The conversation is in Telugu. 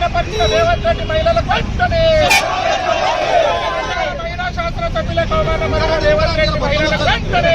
అవమానపరిచిన రేవంత్ రెడ్డి మహిళలకు వెంటనే మహిళా శాస్త్ర సభ్యులకు అవమానపరిచిన రేవంత్ రెడ్డి మహిళలకు వెంటనే